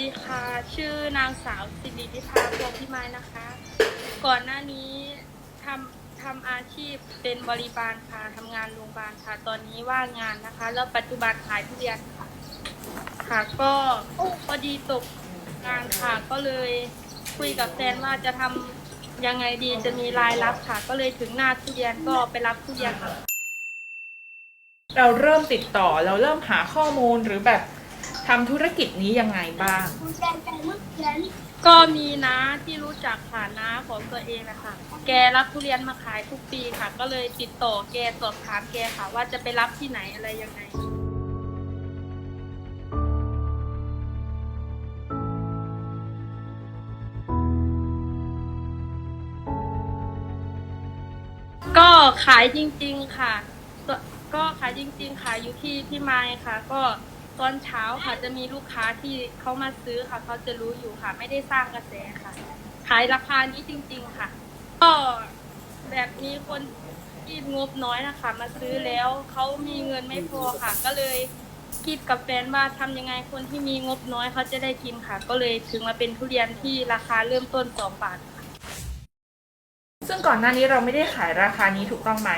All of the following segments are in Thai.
ดีค่ะ ชื่อนางสาวสิริธิภาพวงพิมายนะคะ ก่อนหน้านี้ทำทำอาชีพเป็นบริบาลค่ะทำงานโรงพยาบาลค่ะ ตอนนี้ว่างงานนะคะ แล้วปัจจุบันขายทุเรียนค่ะ ค่ะก็พอดีตกงานค่ะก็เลยคุยกับแฟนว่าจะทำยังไงดีจะมีรายรับค่ะ ก็เลยถึงหน้าทุเรียนก็ไปรับทุเรียนค่ะ เราเริ่มติดต่อเราเริ่มหาข้อมูลหรือแบบ ทำธุรกิจนี้ยังไงบ้าง ก็มีน้าที่รู้จักค่ะน้าของตัวเองนะคะแกรับทุเรียนมาขายทุกปีค่ะ ก็เลยติดต่อแกสอบถามแกค่ะ ว่าจะไปรับที่ไหนอะไรยังไง ก็ขายจริง ๆ ค่ะ ก็ก็ขายจริง ๆ ค่ะอยู่ที่พี่ไม้ค่ะ ก็ ตอนเช้าค่ะจะมีลูกค้าที่เขามาซื้อค่ะเขาจะรู้อยู่ค่ะ ไม่ได้สร้างกระแสค่ะ ขายราคานี้จริง ๆค่ะ ก็แบบมีคนที่งบน้อยนะคะ มาซื้อแล้วเขามีเงินไม่พอค่ะ ก็เลยคิดกับแฟนว่าทำยังไงคนที่มีงบน้อยเขาจะได้กินค่ะ ก็เลยถึงมาเป็นทุเรียนที่ราคาเริ่มต้นสองบาทค่ะซึ่งก่อนหน้านี้เราไม่ได้ขายราคานี้ถูกต้องไหม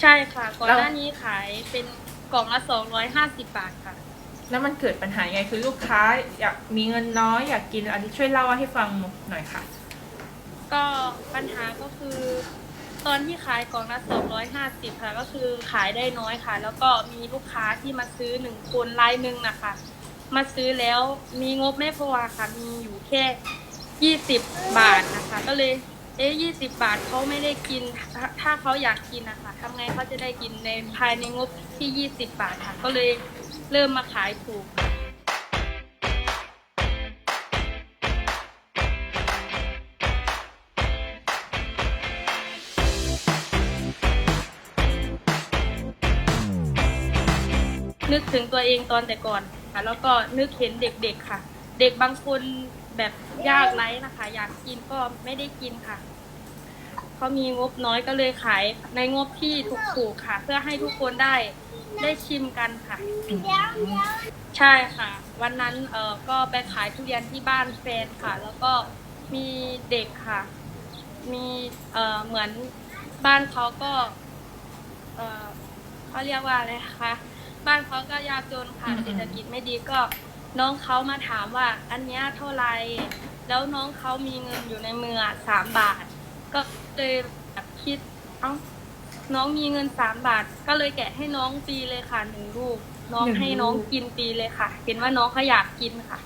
ใช่ค่ะ ก่อนแล้วหน้านี้ขายเป็น กล่องละสองร้อยห้าสิบบาทค่ะ แล้วมันเกิดปัญหายังไงคือลูกค้าอยากมีเงินน้อยอยากกินอันนี้ช่วยเล่าให้ฟังหน่อยค่ะ ก็ปัญหาก็คือ ตอนที่ขายกล่องละสองร้อยห้าสิบค่ะ ก็คือขายได้น้อยค่ะ แล้วก็มีลูกค้าที่มาซื้อหนึ่งคนรายหนึ่งนะคะ มาซื้อแล้วมีงบไม่พอค่ะมีอยู่แค่ยี่สิบบาทนะคะ ก็เลย เอ๊ะยี่สิบบาทเขาไม่ได้กินถ้าถ้าเขาอยากกินนะคะทำไงเขาจะได้กินในภายในงบที่ยี่สิบบาทค่ะ ก็เลยเริ่มมาขายถูก นึกถึงตัวเองตอนแต่ก่อนค่ะ แล้วก็นึกเห็นเด็กๆค่ะ เด็กบางคนแบบยากไร้นะคะ อยากกินก็ไม่ได้กินค่ะเขามีงบน้อยก็เลยขายในงบที่ถูกๆค่ะ เพื่อให้ทุกคนได้ได้ชิมกันค่ะ ใช่ค่ะ วันนั้นเออก็ไปขายทุเรียนที่บ้านแฟนค่ะ แล้วก็มีเด็กค่ะ มีเออเหมือนบ้านเขาก็เออเขาเรียกว่าอะไรคะบ้านเขาก็ยากจนค่ะเศรษฐกิจไม่ดีก็ น้องเขามาถามว่าอันเนี้ยเท่าไหรแล้วน้องเขามีเงินอยู่ในมืออะสามบาท ก็เลยแบบคิดเอ้าน้องมีเงินสามบาท ก็เลยแกะให้น้องปีเลยค่ะหนึ่งลูกน้องหนึ่งให้น้องลูก กินปีเลยค่ะ เห็นว่าน้องเขาอยากกินค่ะ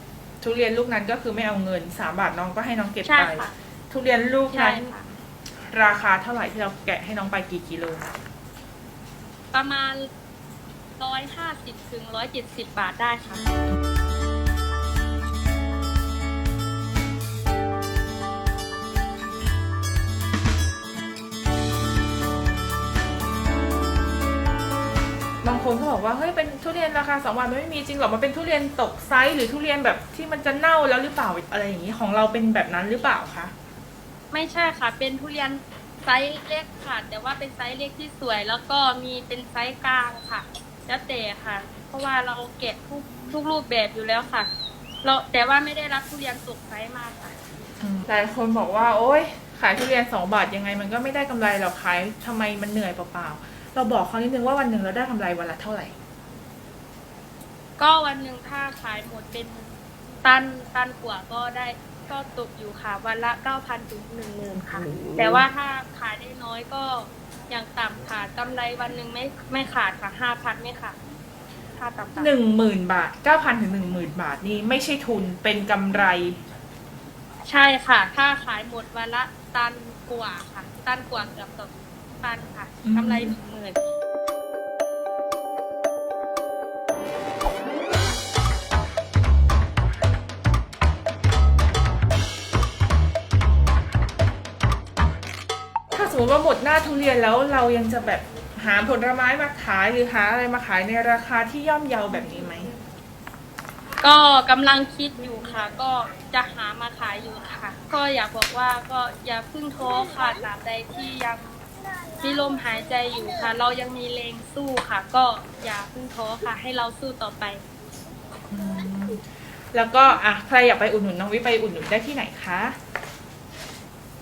ทุเรียนลูกนั้นก็คือไม่เอาเงินสามบาทน้องก็ให้น้องเก็บใช่ไป ค่ะทุเรียนลูกใช่นั้นค่ะ ราคาเท่าไหร่ที่เราแกะให้น้องไปกี่กิโล ประมาณร้อยห้าสิบถึงร้อยเจ็ดสิบบาทได้ค่ะ บางคนก็บอกว่าเฮ้ยเป็นทุเรียนราคาสองบาทมันไม่มีจริงหรอกมันเป็นทุเรียนตกไซส์หรือทุเรียนแบบที่มันจะเน่าแล้วหรือเปล่าอะไรอย่างนี้ของเราเป็นแบบนั้นหรือเปล่าคะไม่ใช่ค่ะ เป็นทุเรียนไซส์เล็กค่ะ แต่ว่าเป็นไซส์เล็กที่สวย แล้วก็มีเป็นไซส์กลางค่ะแล้วแต่ค่ะ เพราะว่าเราเก็บทุกทุกรูปแบบอยู่แล้วค่ะเราแต่ว่าไม่ได้รับทุเรียนตกไซส์มากค่ะหลายคนบอกว่า โอ๊ยขายทุเรียนสองบาทยังไง มันก็ไม่ได้กำไรหรอกขายทำไมมันเหนื่อยเปล่าๆ เราบอกเขานิดนึงว่าวันหนึ่งเราได้กำไรวันละเท่าไหร่ ก็วันหนึ่งถ้าขายหมดเป็นตันตันกว่าก็ได้ก็ตกอยู่ค่ะ วันละเก้าพันถึงหนึ่งหมื่นค่ะ โอ้โห แต่ว่าถ้าขายได้น้อยก็อย่างต่ำค่ะกำไรวันหนึ่งไม่ไม่ขาดค่ะห้าพันไม่ขาดถ้าต่ำๆหนึ่งหมื่นบาทเก้าพันถึงหนึ่งหมื่นบาทนี่ไม่ใช่ทุนเป็นกำไร ใช่ค่ะ ถ้าขายหมดวันละตันกว่าค่ะ ตันกว่าเกือบสอ งตันค่ะอืมกำไรหนึ่งหมื่นถ้าสมมติว่าหมดหน้าทุเรียนแล้วเรายังจะแบบหาผลไม้มาขายหรือหาอะไรมาขายในราคาที่ย่อมเยาแบบนี้ไหม ก็กำลังคิดอยู่ค่ะ ก็จะหามาขายอยู่ค่ะ ก็อยากบอกว่าก็อย่าเพึ่งท้อค่ะตราบใดที่ยัง มีลมหายใจอยู่ค่ะ เรายังมีแรงสู้ค่ะ ก็อย่าเพึ่งท้อค่ะ ให้เราสู้ต่อไป อืมแล้วก็อะใครอยากไปอุดหนุนน้องวิไปอุดหนุนได้ที่ไหนคะ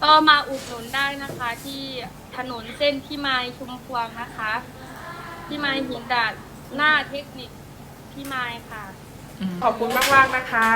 ก็มาอุดหนุนได้นะคะที่ถนนเส้นพิมายชุมพวงนะคะพิมายหินดาดหน้าเทคนิคพิมายค่ะ ขอบคุณมาก ๆ นะคะ